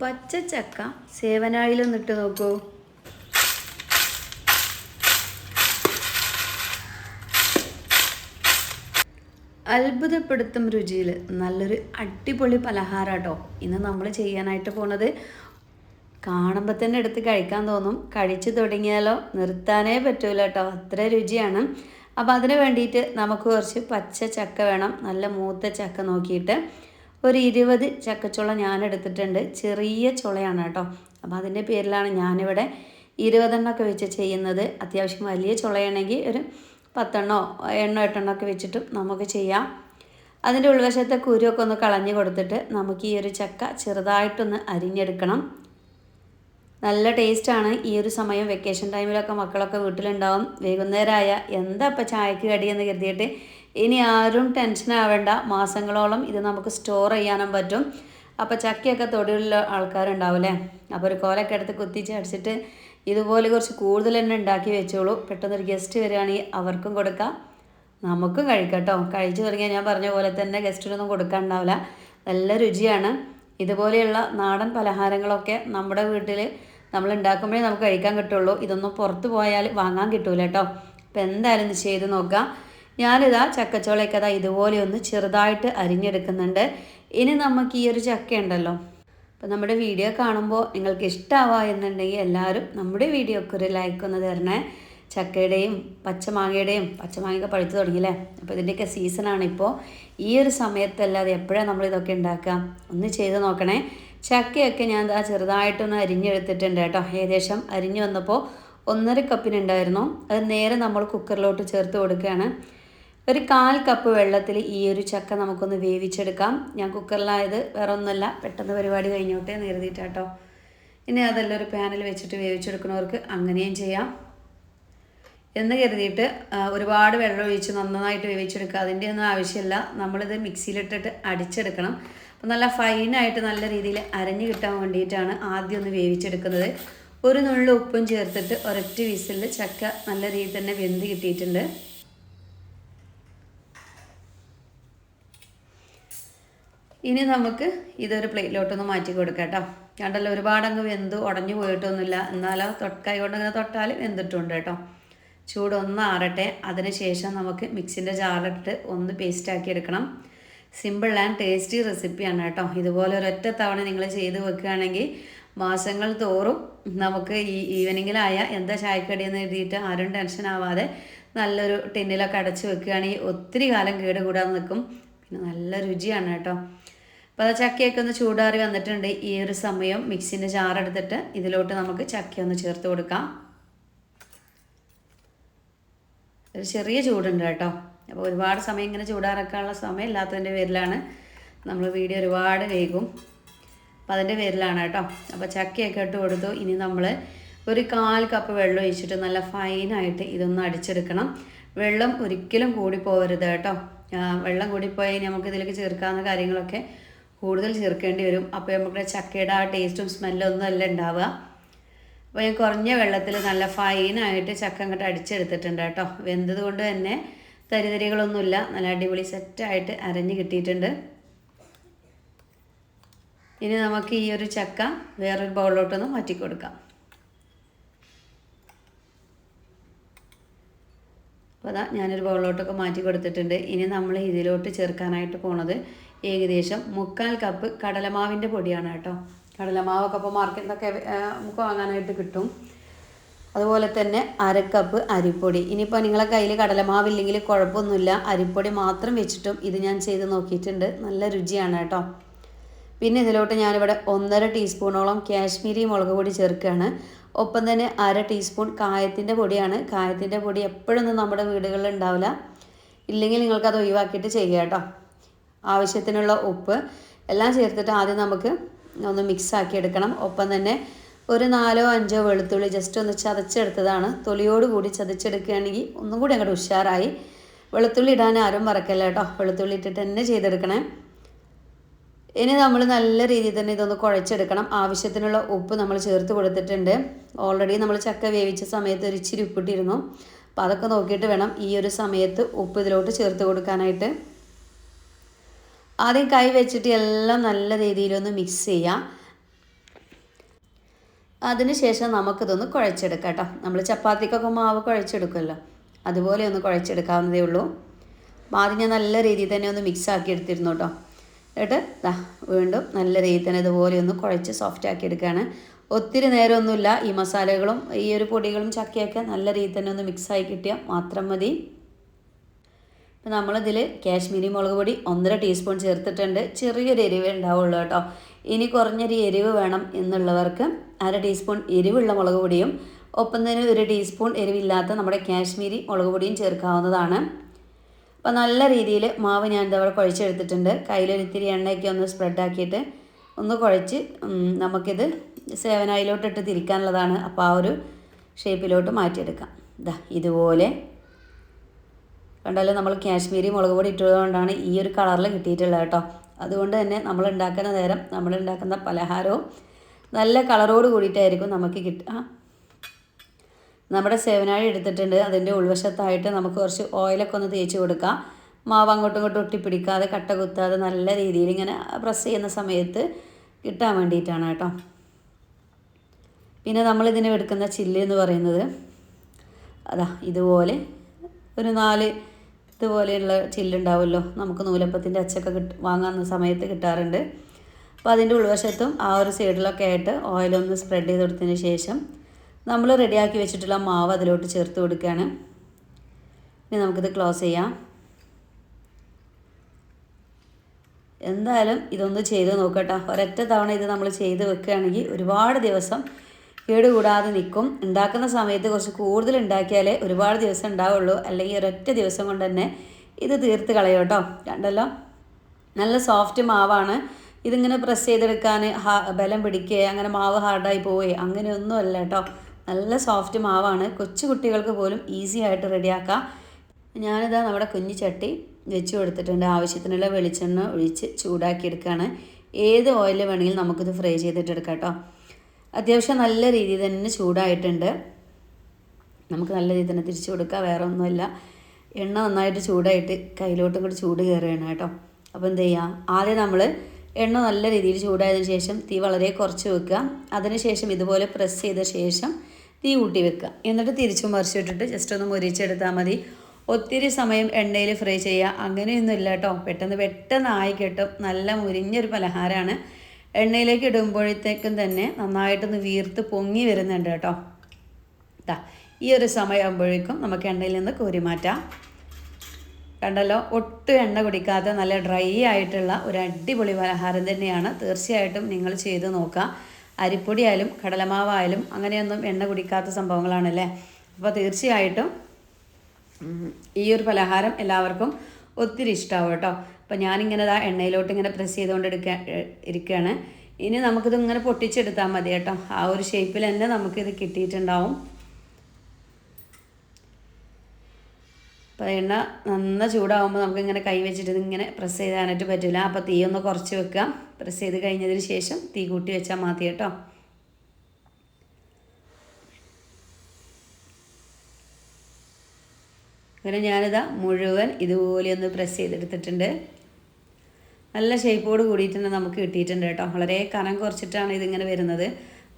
പച്ച ചക്ക സേവനായിലൊന്നിട്ട് നോക്കൂ. അത്ഭുതപ്പെടുത്തും രുചിയിൽ നല്ലൊരു അടിപൊളി പലഹാരം കേട്ടോ ഇന്ന് നമ്മൾ ചെയ്യാനായിട്ട് പോണത് കാണുമ്പോൾ തന്നെ എടുത്ത് കഴിക്കാൻ തോന്നും. കഴിച്ചു തുടങ്ങിയാലോ? നിർത്താനേ പറ്റൂല കേട്ടോ അത്ര രുചിയാണ്. അപ്പോൾ അതിന് വേണ്ടിയിട്ട് നമുക്ക് കുറച്ച് പച്ച ചക്ക വേണം. നല്ല മൂത്ത ചക്ക നോക്കിയിട്ട്. ഒരു ഇരുപത് ചക്കച്ചുള ഞാൻ എടുത്തിട്ടുണ്ട് ചെറിയ ചുളയാണ് കേട്ടോ. അപ്പോൾ അതിന്റെ പേരിലാണ് ഞാനിവിടെ ഇരുപതെണ്ണമൊക്കെ വെച്ച് ചെയ്യുന്നത്. അത്യാവശ്യം വലിയ ചുളയാണെങ്കിൽ ഒരു പത്തെണ്ണോ എണ്ണോ എട്ടെണ്ണോ ഒക്കെ വെച്ചിട്ടും നമുക്ക് ചെയ്യാം. അതിന്റെ ഉൾവശത്തെ കുരുവൊക്കെ ഒന്ന് കളഞ്ഞു കൊടുത്തിട്ട് നമുക്ക് ഈ ഒരു ചക്ക ചെറുതായിട്ടൊന്ന് അരിഞ്ഞെടുക്കണം. നല്ല ടേസ്റ്റാണ് ഈ ഒരു സമയം വെക്കേഷൻ ടൈമിലൊക്കെ മക്കളൊക്കെ വീട്ടിലുണ്ടാവും. വൈകുന്നേരമായ എന്താ ഇപ്പം ചായക്ക് കടിയെന്ന് കരുതിയിട്ട് ഇനി ആരും ടെൻഷൻ ആവേണ്ട. മാസങ്ങളോളം ഇത് നമുക്ക് സ്റ്റോർ ചെയ്യാനും പറ്റും. അപ്പോൾ ചക്കയൊക്കെ തൊടിയുള്ള ആൾക്കാരുണ്ടാവില്ലേ? അപ്പോൾ ഒരു കോലൊക്കെ എടുത്ത് കുത്തിച്ച് അടിച്ചിട്ട് ഇതുപോലെ കുറച്ച് കൂടുതൽ തന്നെ ഉണ്ടാക്കി വെച്ചോളൂ. പെട്ടെന്നൊരു ഗസ്റ്റ് വരികയാണെങ്കിൽ അവർക്കും കൊടുക്കാം. നമുക്കും കഴിക്കട്ടോ കേട്ടോ. കഴിച്ചു തുടങ്ങിയാൽ ഞാൻ പറഞ്ഞ പോലെ തന്നെ ഗസ്റ്റിനൊന്നും കൊടുക്കാനുണ്ടാവില്ല. നല്ല രുചിയാണ്. ഇതുപോലെയുള്ള നാടൻ പലഹാരങ്ങളൊക്കെ നമ്മുടെ വീട്ടിൽ നമ്മൾ ഉണ്ടാക്കുമ്പോഴേ നമുക്ക് കഴിക്കാൻ കിട്ടുള്ളൂ. ഇതൊന്നും പുറത്ത് പോയാൽ വാങ്ങാൻ കിട്ടൂല കേട്ടോ. അപ്പോൾ എന്തായാലും ചെയ്ത് നോക്കാം. ഞാനിതാ ചക്കച്ചോളയൊക്കെ അതാ ഇതുപോലെ ഒന്ന് ചെറുതായിട്ട് അരിഞ്ഞെടുക്കുന്നുണ്ട്. ഇനി നമുക്ക് ഈ ഒരു ചക്ക ഉണ്ടല്ലോ അപ്പം നമ്മുടെ വീഡിയോ കാണുമ്പോൾ നിങ്ങൾക്ക് ഇഷ്ടമാവുക എന്നുണ്ടെങ്കിൽ എല്ലാവരും നമ്മുടെ വീഡിയോക്ക് ഒരു ലൈക്ക് ഒന്ന് തരണേ. ചക്കയുടെയും പച്ചമാങ്ങയുടെയും പച്ചമാങ്ങയൊക്കെ പഴുത്ത് തുടങ്ങിയില്ലേ? അപ്പോൾ ഇതിന്റെയൊക്കെ സീസണാണ് ഇപ്പോൾ ഈ ഒരു സമയത്തല്ലാതെ എപ്പോഴാണ് നമ്മൾ ഇതൊക്കെ ഉണ്ടാക്കുക? ഒന്ന് ചെയ്ത് നോക്കണേ. ചക്കയൊക്കെ ഞാൻ ആ ചെറുതായിട്ടൊന്ന് അരിഞ്ഞെടുത്തിട്ടുണ്ട് കേട്ടോ. ഏകദേശം അരിഞ്ഞു വന്നപ്പോൾ ഒന്നര കപ്പിനുണ്ടായിരുന്നു അത് നേരെ നമ്മൾ കുക്കറിലോട്ട് ചേർത്ത് കൊടുക്കുകയാണ്. ഒരു കാൽ കപ്പ് വെള്ളത്തിൽ ഈ ഒരു ചക്ക നമുക്കൊന്ന് വേവിച്ചെടുക്കാം. ഞാൻ കുക്കറിലായത് വേറെ ഒന്നുമല്ല പെട്ടെന്ന് പരിപാടി കഴിഞ്ഞോട്ടെ എന്ന് ഇനി അതെല്ലാം ഒരു പാനിൽ വെച്ചിട്ട് വേവിച്ചെടുക്കുന്നവർക്ക് അങ്ങനെയും ചെയ്യാം. എന്ന് കരുതിയിട്ട് ഒരുപാട് വെള്ളം ഒഴിച്ച് നന്നായിട്ട് വേവിച്ചെടുക്കുക. അതിന്റെ ഒന്നും ആവശ്യമില്ല. നമ്മളിത് മിക്സിയിലിട്ടിട്ട് അടിച്ചെടുക്കണം. അപ്പം നല്ല ഫൈനായിട്ട് നല്ല രീതിയിൽ അരഞ്ഞു കിട്ടാൻ വേണ്ടിയിട്ടാണ് ആദ്യം ഒന്ന് വേവിച്ചെടുക്കുന്നത്. ഒരു നുള്ളു ഉപ്പും ചേർത്തിട്ട് ഒരൊറ്റ വിസിലിൽ ചക്ക നല്ല രീതിയിൽ തന്നെ വെന്ത് കിട്ടിയിട്ടുണ്ട്. ഇനി നമുക്ക് ഇതൊരു പ്ലേറ്റിലോട്ടൊന്ന് മാറ്റി കൊടുക്കാം കേട്ടോ കണ്ടല്ലോ ഒരുപാട് അങ്ങ് വെന്ത് ഉടഞ്ഞു പോയിട്ടൊന്നുമില്ല. എന്നാലോ തൊട്ടായി കൊണ്ട് ഇങ്ങനെ തൊട്ടാൽ വെന്തിട്ടുണ്ട് കേട്ടോ. ചൂടൊന്ന് ആറട്ടെ. അതിനുശേഷം നമുക്ക് മിക്സിന്റെ ജാറിലിട്ട് ഒന്ന് പേസ്റ്റ് ആക്കി എടുക്കണം. സിമ്പിൾ ആൻഡ് ടേസ്റ്റി റെസിപ്പിയാണ് കേട്ടോ. ഇതുപോലെ ഒരൊറ്റ തവണ നിങ്ങൾ ചെയ്ത് വെക്കുകയാണെങ്കിൽ മാസങ്ങൾ തോറും നമുക്ക് ഈ ഈവനിങ്ങിലായ എന്താ ചായക്കടി എന്ന് എഴുതിയിട്ട് ആരും ടെൻഷൻ ആവാതെ നല്ലൊരു ടിന്നിലൊക്കെ അടച്ച് വെക്കുകയാണെങ്കിൽ ഒത്തിരി കാലം കേടുകൂടാതെ നിൽക്കും. പിന്നെ നല്ല രുചിയാണ് കേട്ടോ. അപ്പോൾ അത് ചക്കയൊക്കെ ഒന്ന് ചൂടാറി വന്നിട്ടുണ്ട്. ഈ ഒരു സമയം മിക്സിന്റെ ജാറെടുത്തിട്ട് ഇതിലോട്ട് നമുക്ക് ചക്ക ഒന്ന് ചേർത്ത് കൊടുക്കാം. ഒരു ചെറിയ ചൂടുണ്ട് കേട്ടോ. അപ്പോൾ ഒരുപാട് സമയം ഇങ്ങനെ ചൂടാറക്കാനുള്ള സമയം ഇല്ലാത്തതിന്റെ പേരിലാണ് നമ്മൾ വീഡിയോ ഒരുപാട് വേഗം അപ്പം അതിന്റെ പേരിലാണ് കേട്ടോ. അപ്പോൾ ചക്കയൊക്കെ ഇട്ട് കൊടുത്തു. ഇനി നമ്മൾ ഒരു കാൽ കപ്പ് വെള്ളം ഒഴിച്ചിട്ട് നല്ല ഫൈനായിട്ട് ഇതൊന്ന് അടിച്ചെടുക്കണം. വെള്ളം ഒരിക്കലും കൂടി കേട്ടോ. വെള്ളം കൂടിപ്പോയി നമുക്ക് ഇതിലേക്ക് ചേർക്കാവുന്ന കാര്യങ്ങളൊക്കെ കൂടുതൽ ചേർക്കേണ്ടി വരും. അപ്പോൾ നമുക്ക് ചക്കയുടെ ആ ടേസ്റ്റും സ്മെല്ലും ഒന്നും അല്ല ഉണ്ടാവുക. അപ്പോൾ ഞാൻ കുറഞ്ഞ വെള്ളത്തിൽ നല്ല ഫൈനായിട്ട് ചക്ക അങ്ങോട്ട് അടിച്ചെടുത്തിട്ടുണ്ട് കേട്ടോ. വെന്തത് കൊണ്ട് തന്നെ തരിതരികളൊന്നുമില്ല. നല്ല അടിപൊളി സെറ്റായിട്ട് അരഞ്ഞ് കിട്ടിയിട്ടുണ്ട്. ഇനി നമുക്ക് ഈ ഒരു ചക്ക വേറൊരു ബൗളിലോട്ടൊന്ന് മാറ്റി കൊടുക്കാം അപ്പോൾ അതാ ഞാനൊരു ബൗളിലോട്ടൊക്കെ മാറ്റി കൊടുത്തിട്ടുണ്ട് ഇനി നമ്മൾ ഇതിലോട്ട് ചേർക്കാനായിട്ട് പോണത് ഏകദേശം മുക്കാൽ കപ്പ് കടലമാവിന്റെ പൊടിയാണ് കേട്ടോ. കടലമാവൊക്കെ ഇപ്പോൾ മാർക്കറ്റിലൊക്കെ നമുക്ക് വാങ്ങാനായിട്ട് കിട്ടും. അതുപോലെ തന്നെ അര കപ്പ് അരിപ്പൊടി. ഇനിയിപ്പോൾ നിങ്ങളെ കയ്യിൽ കടലമാവില്ലെങ്കിൽ കുഴപ്പമൊന്നുമില്ല. അരിപ്പൊടി മാത്രം വെച്ചിട്ടും ഇത് ഞാൻ ചെയ്ത് നോക്കിയിട്ടുണ്ട്. നല്ല രുചിയാണ് കേട്ടോ. പിന്നെ ഇതിലോട്ട് ഞാനിവിടെ ഒന്നര ടീസ്പൂണോളം കാശ്മീരി മുളക് പൊടി ചേർക്കുകയാണ്. ഒപ്പം തന്നെ അര ടീസ്പൂൺ കായത്തിന്റെ പൊടിയാണ്. കായത്തിന്റെ പൊടി എപ്പോഴൊന്നും നമ്മുടെ വീടുകളിൽ ഉണ്ടാവില്ല. ഇല്ലെങ്കിൽ നിങ്ങൾക്കത് ഒഴിവാക്കിയിട്ട് ചെയ്യുക കേട്ടോ. ആവശ്യത്തിനുള്ള ഉപ്പ് എല്ലാം ചേർത്തിട്ട് ആദ്യം നമുക്ക് ഒന്ന് മിക്സ് ആക്കി എടുക്കണം. ഒപ്പം തന്നെ ഒരു നാലോ അഞ്ചോ വെളുത്തുള്ളി ജസ്റ്റ് ഒന്ന് ചതച്ചെടുത്തതാണ്. തൊലിയോട് കൂടി ചതച്ചെടുക്കുകയാണെങ്കിൽ ഒന്നും കൂടി അങ്ങോട്ട് ഉഷാറായി. വെളുത്തുള്ളി ഇടാൻ ആരും മറക്കല്ല കേട്ടോ. വെളുത്തുള്ളി ഇട്ടിട്ട് തന്നെ ചെയ്തെടുക്കണേ. ഇനി നമ്മൾ നല്ല രീതിയിൽ തന്നെ ഇതൊന്ന് കുഴച്ചെടുക്കണം. ആവശ്യത്തിനുള്ള ഉപ്പ് നമ്മൾ ചേർത്ത് കൊടുത്തിട്ടുണ്ട്. ഓൾറെഡി നമ്മൾ ചക്ക വേവിച്ച സമയത്ത് ഒരു ഇച്ചിരി ഉപ്പിട്ടിരുന്നു. അപ്പോൾ അതൊക്കെ നോക്കിയിട്ട് വേണം ഈ ഒരു സമയത്ത് ഉപ്പ് ഇതിലോട്ട് ചേർത്ത് കൊടുക്കാനായിട്ട്. ആദ്യം കൈ വെച്ചിട്ട് എല്ലാം നല്ല രീതിയിലൊന്ന് മിക്സ് ചെയ്യാം. അതിനുശേഷം നമുക്കിതൊന്ന് കുഴച്ചെടുക്കാം കേട്ടോ. നമ്മൾ ചപ്പാത്തിക്കൊക്കെ മാവ് കുഴച്ചെടുക്കുമല്ലോ. അതുപോലെ ഒന്ന് കുഴച്ചെടുക്കാവുന്നതേ ഉള്ളൂ. ആദ്യം ഞാൻ നല്ല രീതിയിൽ തന്നെ ഒന്ന് മിക്സ് ആക്കി എടുത്തിരുന്നു കേട്ടോ. എന്നിട്ട് ദാ വീണ്ടും നല്ല രീതിയിൽ തന്നെ ഇതുപോലെ ഒന്ന് കുഴച്ച് സോഫ്റ്റ് ആക്കി എടുക്കുകയാണ്. ഒത്തിരി നേരമൊന്നുമില്ല. ഈ മസാലകളും ഈ ഒരു പൊടികളും ചക്കയൊക്കെ നല്ല രീതിയിൽ തന്നെ ഒന്ന് മിക്സായി കിട്ടിയാൽ മാത്രം മതി. ഇപ്പം നമ്മളിതിൽ കാശ്മീരി മുളക് പൊടി ഒന്നര ടീസ്പൂൺ ചേർത്തിട്ടുണ്ട്. ചെറിയൊരു എരിവ് ഉണ്ടാവുള്ളൂ കേട്ടോ. ഇനി കുറഞ്ഞൊരു എരിവ് വേണം എന്നുള്ളവർക്ക് അര ടീസ്പൂൺ എരിവുള്ള മുളക് പൊടിയും ഒപ്പം തന്നെ ഒരു ടീസ്പൂൺ എരിവില്ലാത്ത നമ്മുടെ കാശ്മീരി മുളക് പൊടിയും ചേർക്കാവുന്നതാണ്. അപ്പോൾ നല്ല രീതിയിൽ മാവ് ഞാൻ ഇതവിടെ കുഴച്ചെടുത്തിട്ടുണ്ട്. കയ്യിലൊരിത്തിരി എണ്ണയൊക്കെ ഒന്ന് സ്പ്രെഡാക്കിയിട്ട് ഒന്ന് കുഴച്ച് നമുക്കിത് സേവനായിലോട്ട് ഇട്ട് തിരിക്കാനുള്ളതാണ്. അപ്പോൾ ആ ഒരു ഷേപ്പിലോട്ട് മാറ്റിയെടുക്കാം. ഇതാ ഇതുപോലെ കണ്ടാലും നമ്മൾ കാശ്മീരി മുളക് പൊടി ഇട്ടതുകൊണ്ടാണ് ഈ ഒരു കളറിൽ കിട്ടിയിട്ടുള്ളത് കേട്ടോ. അതുകൊണ്ട് തന്നെ നമ്മൾ ഉണ്ടാക്കുന്ന നേരം നമ്മൾ ഉണ്ടാക്കുന്ന പലഹാരവും നല്ല കളറോട് കൂടിയിട്ടായിരിക്കും നമുക്ക് കിട്ടുക നമ്മുടെ സേവനാഴി എടുത്തിട്ടുണ്ട്. അതിന്റെ ഉൾവശത്തായിട്ട് നമുക്ക് കുറച്ച് ഓയിലൊക്കെ ഒന്ന് തേച്ച് കൊടുക്കാം. മാവ് അങ്ങോട്ടും ഇങ്ങോട്ടും ഒട്ടിപ്പിടിക്കാതെ കട്ട കുത്താതെ നല്ല രീതിയിൽ ഇങ്ങനെ പ്രസ് ചെയ്യുന്ന സമയത്ത് കിട്ടാൻ വേണ്ടിയിട്ടാണ് കേട്ടോ. പിന്നെ നമ്മളിതിന് എടുക്കുന്ന ചില്ല് എന്ന് പറയുന്നത്. അതാ ഇതുപോലെ ഒരു നാല് ഇതുപോലെയുള്ള ചില്ലുണ്ടാവുമല്ലോ. നമുക്ക് നൂലപ്പത്തിന്റെ അച്ചൊക്കെ കിട്ടും വാങ്ങാവുന്ന സമയത്ത് കിട്ടാറുണ്ട്. അപ്പോൾ അതിന്റെ ഉൾവശത്തും ആ ഒരു സൈഡിലൊക്കെ ആയിട്ട് ഓയിലൊന്ന് സ്പ്രെഡ് ചെയ്ത് കൊടുത്തതിന് ശേഷം നമ്മൾ റെഡിയാക്കി വെച്ചിട്ടുള്ള മാവ് അതിലോട്ട് ചേർത്ത് കൊടുക്കുകയാണ്. ഇനി നമുക്കിത് ക്ലോസ് ചെയ്യാം. എന്തായാലും ഇതൊന്ന് ചെയ്ത് നോക്കട്ടോ ഒരൊറ്റ തവണ ഇത് നമ്മൾ ചെയ്ത് വെക്കുകയാണെങ്കിൽ ഒരുപാട് ദിവസം കേടുകൂടാതെ നിൽക്കും ഉണ്ടാക്കുന്ന സമയത്ത് കുറച്ച് കൂടുതൽ ഉണ്ടാക്കിയാലേ ഒരുപാട് ദിവസം ഉണ്ടാവുള്ളൂ. അല്ലെങ്കിൽ ഒരൊറ്റ ദിവസം കൊണ്ട് തന്നെ ഇത് തീർത്ത് കളയും കേട്ടോ. കണ്ടല്ലോ നല്ല സോഫ്റ്റ് മാവാണ്. ഇതിങ്ങനെ പ്രസ് ചെയ്തെടുക്കാൻ ബലം പിടിക്കുക അങ്ങനെ മാവ് ഹാർഡായി പോവുകയെ അങ്ങനെയൊന്നും അല്ല കേട്ടോ. നല്ല സോഫ്റ്റ് മാവാണ്. കൊച്ചു കുട്ടികൾക്ക് പോലും ഈസി ആയിട്ട് റെഡിയാക്കാം ഞാനിതാ നമ്മുടെ കുഞ്ഞു ചട്ടി വെച്ച് കൊടുത്തിട്ടുണ്ട്. ആവശ്യത്തിനുള്ള വെളിച്ചെണ്ണ ഒഴിച്ച് ചൂടാക്കിയെടുക്കുകയാണ് ഏത് ഓയിൽ വേണമെങ്കിലും നമുക്കിത് ഫ്രൈ ചെയ്തിട്ടെടുക്കാം കേട്ടോ. അത്യാവശ്യം നല്ല രീതിയിൽ തന്നെ ചൂടായിട്ടുണ്ട്. നമുക്ക് നല്ല രീതിയിൽ തന്നെ തിരിച്ചു കൊടുക്കാം വേറെ ഒന്നുമില്ല. എണ്ണ നന്നായിട്ട് ചൂടായിട്ട് കയ്യിലോട്ടും കൂടി ചൂട് കയറുകയാണ് കേട്ടോ. അപ്പോൾ എന്ത് ചെയ്യുക ആദ്യം നമ്മൾ എണ്ണ നല്ല രീതിയിൽ ചൂടായതിനു ശേഷം തീ വളരെ കുറച്ച് വെക്കുക. അതിനുശേഷം ഇതുപോലെ പ്രസ് ചെയ്ത ശേഷം തീ കൂട്ടി വെക്കുക. എന്നിട്ട് തിരിച്ചും മറിച്ചിട്ടിട്ട് ജസ്റ്റ് ഒന്ന് മുരിച്ചെടുത്താൽ മതി. ഒത്തിരി സമയം എണ്ണയിൽ ഫ്രൈ ചെയ്യുക. അങ്ങനെയൊന്നുമില്ല കേട്ടോ. പെട്ടെന്ന് പെട്ടെന്ന് ആയി കിട്ടും. നല്ല മുരിഞ്ഞൊരു പലഹാരമാണ്. എണ്ണയിലേക്ക് ഇടുമ്പോഴത്തേക്കും തന്നെ നന്നായിട്ടൊന്ന് വീർത്ത് പൊങ്ങി വരുന്നുണ്ട് കേട്ടോ. ഇതാ ഈ ഒരു സമയമാകുമ്പോഴേക്കും നമുക്ക് എണ്ണയിൽ നിന്ന് കോരി മാറ്റാം. കണ്ടല്ലോ ഒട്ടും എണ്ണ കുടിക്കാതെ നല്ല ഡ്രൈ ആയിട്ടുള്ള ഒരു അടിപൊളി പലഹാരം തന്നെയാണ്. തീർച്ചയായിട്ടും നിങ്ങൾ ചെയ്ത് നോക്കുക. അരിപ്പൊടിയായാലും കടലമാവായാലും അങ്ങനെയൊന്നും എണ്ണ കുടിക്കാത്ത സംഭവങ്ങളാണല്ലേ? അപ്പോൾ തീർച്ചയായിട്ടും ഈ ഒരു പലഹാരം എല്ലാവർക്കും ഒത്തിരി ഇഷ്ടമാവും കേട്ടോ. അപ്പോൾ ഞാനിങ്ങനെ ആ എണ്ണയിലോട്ട് ഇങ്ങനെ പ്രസ് ചെയ്തുകൊണ്ട് എടുക്ക ഇരിക്കുകയാണ് ഇനി നമുക്കിത് ഇങ്ങനെ പൊട്ടിച്ചെടുത്താൽ മതി കേട്ടോ. ആ ഒരു ഷേപ്പിൽ തന്നെ നമുക്കിത് കിട്ടിയിട്ടുണ്ടാവും. അപ്പോൾ എണ്ണ നന്ന ചൂടാവുമ്പോൾ നമുക്ക് ഇങ്ങനെ കൈ വെച്ചിട്ട് ഇതിങ്ങനെ പ്രസ് ചെയ്താനായിട്ട് പറ്റില്ല അപ്പോൾ തീ ഒന്ന് കുറച്ച് വെക്കുക പ്രസ് ചെയ്ത് കഴിഞ്ഞതിന് ശേഷം തീ കൂട്ടി വെച്ചാൽ മതി കേട്ടോ. അങ്ങനെ ഞാനിതാ മുഴുവൻ ഇതുപോലെ ഒന്ന് പ്രസ് ചെയ്തെടുത്തിട്ടുണ്ട്. നല്ല ഷേപ്പോട് കൂടിയിട്ട് തന്നെ നമുക്ക് കിട്ടിയിട്ടുണ്ട് കേട്ടോ. വളരെ കനം കുറച്ചിട്ടാണ് ഇതിങ്ങനെ വരുന്നത്.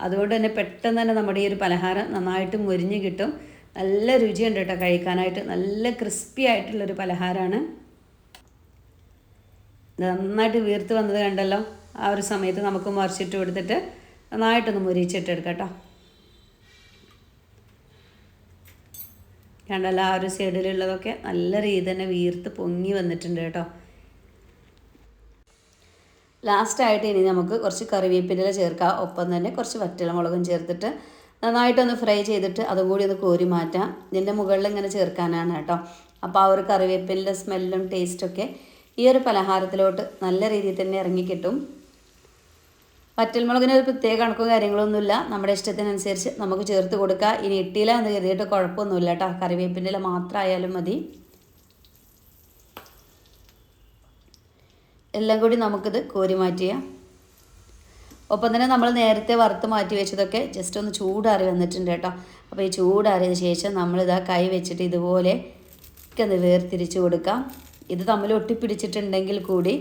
അതുകൊണ്ട് തന്നെ പെട്ടെന്ന് തന്നെ നമ്മുടെ ഈ ഒരു പലഹാരം നന്നായിട്ട് മുരിഞ്ഞ് കിട്ടും. നല്ല രുചിയുണ്ട് കേട്ടോ കഴിക്കാനായിട്ട്. നല്ല ക്രിസ്പി ആയിട്ടുള്ളൊരു പലഹാരമാണ് നന്നായിട്ട് വീർത്ത് വന്നത് കണ്ടല്ലോ. ആ ഒരു സമയത്ത് നമുക്ക് മറിച്ചിട്ട് കൊടുത്തിട്ട് നന്നായിട്ടൊന്ന് മുരിച്ചിട്ടെടുക്കാം കേട്ടോ. കണ്ടല്ലോ ആ ഒരു സൈഡിലുള്ളതൊക്കെ നല്ല രീതി തന്നെ വീർത്ത് പൊങ്ങി വന്നിട്ടുണ്ട് കേട്ടോ. ലാസ്റ്റായിട്ട് ഇനി നമുക്ക് കുറച്ച് കറിവേപ്പിന്റെ ചേർക്കാം. ഒപ്പം തന്നെ കുറച്ച് വറ്റലമുളകും ചേർത്തിട്ട് നന്നായിട്ടൊന്ന് ഫ്രൈ ചെയ്തിട്ട് അതും കൂടി ഒന്ന് കോരി മാറ്റാം. ഇതിന്റെ മുകളിൽ ഇങ്ങനെ ചേർക്കാനാണ് കേട്ടോ. അപ്പോൾ ആ ഒരു കറിവേപ്പിന്റെ സ്മെല്ലും ടേസ്റ്റൊക്കെ ഈ ഒരു പലഹാരത്തിലോട്ട് നല്ല രീതിയിൽ തന്നെ ഇറങ്ങിക്കിട്ടും വറ്റൽമുളകിന് ഒരു പ്രത്യേക കണക്കും കാര്യങ്ങളൊന്നുമില്ല നമ്മുടെ ഇഷ്ടത്തിനനുസരിച്ച് നമുക്ക് ചേർത്ത് കൊടുക്കുക ഇനി ഇട്ടില്ല എന്ന് കരുതിയിട്ട് കുഴപ്പമൊന്നുമില്ല കേട്ടോ. കറിവേപ്പിന്റെ ഇല മാത്രമായാലും മതി. എല്ലാം കൂടി നമുക്കിത് കോരി മാറ്റിയ ഒപ്പം തന്നെ നമ്മൾ നേരത്തെ വറുത്ത് മാറ്റി വെച്ചതൊക്കെ ജസ്റ്റ് ഒന്ന് ചൂടാറി വന്നിട്ടുണ്ട് കേട്ടോ. അപ്പോൾ ഈ ചൂടാറിയതിന് ശേഷം നമ്മളിതാ കൈ വെച്ചിട്ട് ഇതുപോലെ ഒക്കെ ഒന്ന് വേർതിരിച്ച് കൊടുക്കാം. ഇത് തമ്മിൽ ഒട്ടിപ്പിടിച്ചിട്ടുണ്ടെങ്കിൽ കൂടി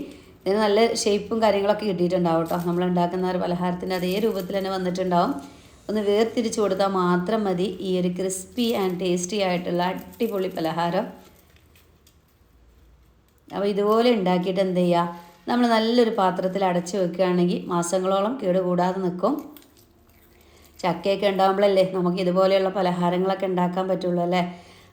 ഇതിന് നല്ല ഷേപ്പും കാര്യങ്ങളൊക്കെ കിട്ടിയിട്ടുണ്ടാവും കേട്ടോ നമ്മൾ ഉണ്ടാക്കുന്ന ഒരു പലഹാരത്തിന്റെ അതേ രൂപത്തിൽ തന്നെ വന്നിട്ടുണ്ടാവും. ഒന്ന് വേർതിരിച്ച് കൊടുത്താൽ മാത്രം മതി. ഈ ഒരു ക്രിസ്പി ആൻഡ് ടേസ്റ്റി ആയിട്ടുള്ള അടിപൊളി പലഹാരം. അപ്പോൾ ഇതുപോലെ ഉണ്ടാക്കിയിട്ട് എന്ത് ചെയ്യുക നമ്മൾ നല്ലൊരു പാത്രത്തിൽ അടച്ചു വെക്കുകയാണെങ്കിൽ മാസങ്ങളോളം കേടുകൂടാതെ നിൽക്കും ചക്കയൊക്കെ ഉണ്ടാകുമ്പോഴല്ലേ നമുക്ക് ഇതുപോലെയുള്ള പലഹാരങ്ങളൊക്കെ ഉണ്ടാക്കാൻ പറ്റുള്ളൂ അല്ലേ?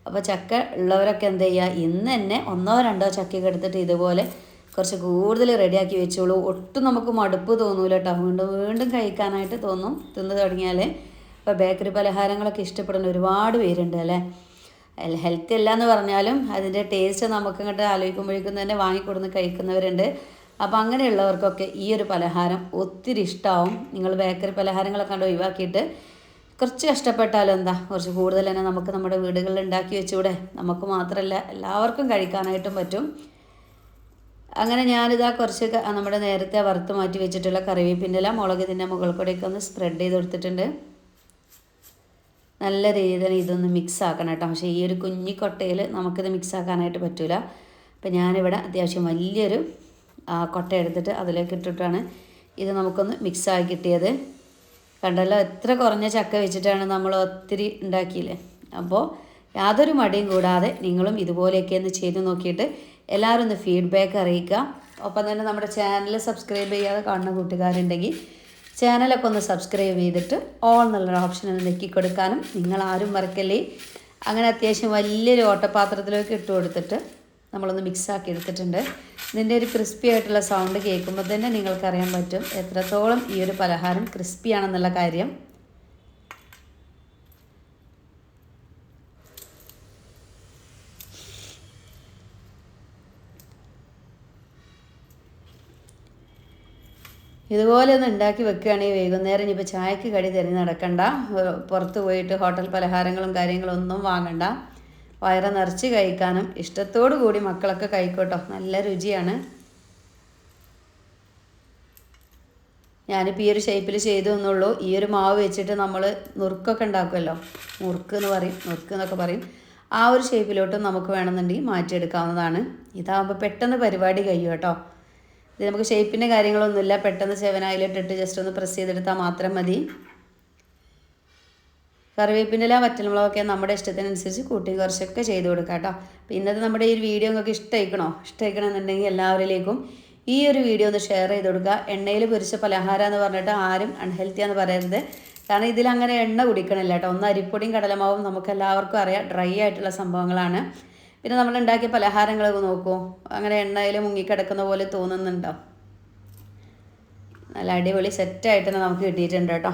അപ്പോൾ ചക്ക ഉള്ളവരൊക്കെ എന്ത് ചെയ്യുക ഇന്ന് തന്നെ ഒന്നോ രണ്ടോ ചക്കയൊക്കെ എടുത്തിട്ട് ഇതുപോലെ കുറച്ച് കൂടുതൽ റെഡിയാക്കി വെച്ചോളൂ. ഒട്ടും നമുക്ക് മടുപ്പ് തോന്നൂല കേട്ടോ വീണ്ടും വീണ്ടും കഴിക്കാനായിട്ട് തോന്നും. തിന്ന് തുടങ്ങിയാൽ ഇപ്പോൾ ബേക്കറി പലഹാരങ്ങളൊക്കെ ഇഷ്ടപ്പെടുന്ന ഒരുപാട് പേരുണ്ട് അല്ലേ? ഹെൽത്തി അല്ല എന്ന് പറഞ്ഞാലും അതിന്റെ ടേസ്റ്റ് നമുക്ക് ഇങ്ങോട്ട് ആലോചിക്കുമ്പോഴേക്കും തന്നെ വാങ്ങിക്കൊടുന്ന് കഴിക്കുന്നവരുണ്ട്. അപ്പോൾ അങ്ങനെയുള്ളവർക്കൊക്കെ ഈ ഒരു പലഹാരം ഒത്തിരി ഇഷ്ടമാവും നിങ്ങൾ ബേക്കറി പലഹാരങ്ങളൊക്കെ കണ്ട് ഒഴിവാക്കിയിട്ട് കുറച്ച് കഷ്ടപ്പെട്ടാലും എന്താ കുറച്ച് കൂടുതൽ തന്നെ നമുക്ക് നമ്മുടെ വീടുകളിൽ ഉണ്ടാക്കി വെച്ചുകൂടെ? നമുക്ക് മാത്രമല്ല എല്ലാവർക്കും കഴിക്കാനായിട്ടും പറ്റും. അങ്ങനെ ഞാനിതാ കുറച്ച് നമ്മുടെ നേരത്തെ വറുത്ത് മാറ്റി വെച്ചിട്ടുള്ള കറിവേപ്പിന്റെ ഇല മുളക് ഇതിന്റെ മുകളിൽ കൂടെയൊക്കെ ഒന്ന് സ്പ്രെഡ് ചെയ്ത് കൊടുത്തിട്ടുണ്ട്. നല്ല രീതിയിൽ ഇതൊന്ന് മിക്സ് ആക്കണം കേട്ടോ. പക്ഷേ ഈ ഒരു കുഞ്ഞി കൊട്ടയിൽ നമുക്കിത് മിക്സ് ആക്കാനായിട്ട് പറ്റില്ല അപ്പം ഞാനിവിടെ അത്യാവശ്യം വലിയൊരു കൊട്ട എടുത്തിട്ട് അതിലേക്ക് ഇട്ടിട്ടാണ് ഇത് നമുക്കൊന്ന് മിക്സ് കിട്ടിയത്. കണ്ടല്ലോ എത്ര കുറഞ്ഞ ചക്ക വെച്ചിട്ടാണ് നമ്മൾ ഒത്തിരി ഉണ്ടാക്കിയില്ലേ? അപ്പോൾ യാതൊരു മടിയും കൂടാതെ നിങ്ങളും ഇതുപോലെയൊക്കെ ഒന്ന് ചെയ്ത് നോക്കിയിട്ട് എല്ലാവരും ഒന്ന് ഫീഡ്ബാക്ക് അറിയിക്കുക. ഒപ്പം തന്നെ നമ്മുടെ ചാനൽ സബ്സ്ക്രൈബ് ചെയ്യാതെ കാണുന്ന കൂട്ടുകാരുണ്ടെങ്കിൽ ചാനലൊക്കെ ഒന്ന് സബ്സ്ക്രൈബ് ചെയ്തിട്ട് ഓൾ എന്നുള്ളൊരു ഓപ്ഷൻ ഒന്ന് നെക്കി കൊടുക്കാനും നിങ്ങൾ ആരും മറക്കല്ലേ. അങ്ങനെ അത്യാവശ്യം വലിയൊരു ഓട്ടപാത്രത്തിലേക്ക് ഇട്ട് കൊടുത്തിട്ട് നമ്മളൊന്ന് മിക്സാക്കി എടുത്തിട്ടുണ്ട്. ഇതിന്റെ ഒരു ക്രിസ്പി ആയിട്ടുള്ള സൗണ്ട് കേൾക്കുമ്പോൾ തന്നെ നിങ്ങൾക്കറിയാൻ പറ്റും എത്രത്തോളം ഈ ഒരു പലഹാരം ക്രിസ്പി ആണെന്നുള്ള കാര്യം. ഇതുപോലെ ഒന്ന് ഉണ്ടാക്കി വെക്കുകയാണെങ്കിൽ വൈകുന്നേരം ഇനിയിപ്പോൾ ചായക്ക് കടി തിരഞ്ഞ് നടക്കണ്ട. പുറത്ത് പോയിട്ട് ഹോട്ടൽ പലഹാരങ്ങളും കാര്യങ്ങളും ഒന്നും വാങ്ങണ്ട. വയറ് നിറച്ച് കഴിക്കാനും ഇഷ്ടത്തോടു കൂടി മക്കളൊക്കെ കഴിക്കോട്ടോ. നല്ല രുചിയാണ്. ഞാനിപ്പോൾ ഈ ഒരു ഷേപ്പിൽ ചെയ്തു എന്നുള്ളൂ ഈ ഒരു മാവ് വെച്ചിട്ട് നമ്മൾ നുറുക്കൊക്കെ ഉണ്ടാക്കുമല്ലോ. മുറുക്ക് എന്ന് പറയും. നുറുക്ക് എന്നൊക്കെ പറയും. ആ ഒരു ഷേപ്പിലോട്ടും നമുക്ക് വേണമെന്നുണ്ടെങ്കിൽ മാറ്റിയെടുക്കാവുന്നതാണ്. ഇതാകുമ്പോൾ പെട്ടെന്ന് പരിപാടി കഴിയും കേട്ടോ. ഇത് നമുക്ക് ഷേപ്പിന്റെ കാര്യങ്ങളൊന്നുമില്ല. പെട്ടെന്ന് ചെവനായിലിട്ടിട്ട് ജസ്റ്റ് ഒന്ന് പ്രസ് ചെയ്തെടുത്താൽ മാത്രം മതി. കറിവേപ്പിന്റെ ഇല വറ്റൽമുളകൊക്കെ നമ്മുടെ ഇഷ്ടത്തിനനുസരിച്ച് കൂട്ടി കുറച്ചൊക്കെ ചെയ്ത് കൊടുക്കാം കേട്ടോ. അപ്പോൾ ഇന്നത്തെ നമ്മുടെ ഈ വീഡിയോ നിങ്ങൾക്ക് ഇഷ്ടമായിക്കണോ? ഇഷ്ടമായിക്കണമെന്നുണ്ടെങ്കിൽ എല്ലാവരിലേക്കും ഈ ഒരു വീഡിയോ ഒന്ന് ഷെയർ ചെയ്ത് കൊടുക്കുക. എണ്ണയിൽ പൊരിച്ച പലഹാരം എന്ന് പറഞ്ഞിട്ട് ആരും അൺഹെൽത്തിയാന്ന് പറയരുത്. കാരണം ഇതിലങ്ങനെ എണ്ണ കുടിക്കണില്ല കേട്ടോ. ഒന്ന് അരിപ്പൊടിയും കടലമാവും നമുക്ക് എല്ലാവർക്കും അറിയാം. ഡ്രൈ ആയിട്ടുള്ള സംഭവങ്ങളാണ്. പിന്നെ നമ്മൾ ഉണ്ടാക്കിയ പലഹാരങ്ങളൊക്കെ നോക്കൂ. അങ്ങനെ എണ്ണയിൽ മുങ്ങിക്കിടക്കുന്ന പോലെ തോന്നുന്നുണ്ടോ? നല്ല അടിപൊളി സെറ്റായിട്ട് തന്നെ നമുക്ക് കിട്ടിയിട്ടുണ്ട് കേട്ടോ.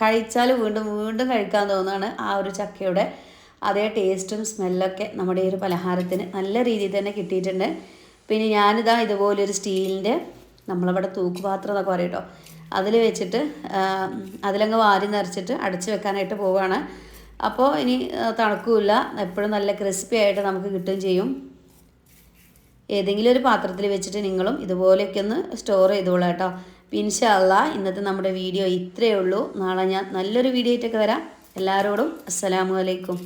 കഴിച്ചാൽ വീണ്ടും വീണ്ടും കഴിക്കാൻ തോന്നുകയാണ് ആ ഒരു ചക്കയുടെ അതേ ടേസ്റ്റും സ്മെല്ലൊക്കെ നമ്മുടെ ഈ ഒരു പലഹാരത്തിന് നല്ല രീതിയിൽ തന്നെ കിട്ടിയിട്ടുണ്ട്. പിന്നെ ഞാനിതാ ഇതുപോലൊരു സ്റ്റീലിന്റെ നമ്മളിവിടെ തൂക്കുപാത്രം എന്നൊക്കെ പറയും കേട്ടോ. അതിൽ വെച്ചിട്ട് അതിലങ്ങ് വാരി നിറച്ചിട്ട് അടച്ചു വെക്കാനായിട്ട് പോവുകയാണ്. അപ്പോൾ ഇനി തണുക്കില്ല. എപ്പോഴും നല്ല ക്രിസ്പി ആയിട്ട് നമുക്ക് കിട്ടുകയും ചെയ്യും. ഏതെങ്കിലും ഒരു പാത്രത്തിൽ വെച്ചിട്ട് നിങ്ങളും ഇതുപോലെയൊക്കെ ഒന്ന് സ്റ്റോർ ചെയ്തോളാം കേട്ടോ. പിൻഷല്ല ഇന്നത്തെ നമ്മുടെ വീഡിയോ ഇത്രയേ ഉള്ളൂ. നാളെ ഞാൻ നല്ലൊരു വീഡിയോ ആയിട്ടൊക്കെ വരാം. എല്ലാവരോടും അസ്സലാമു അലൈക്കും.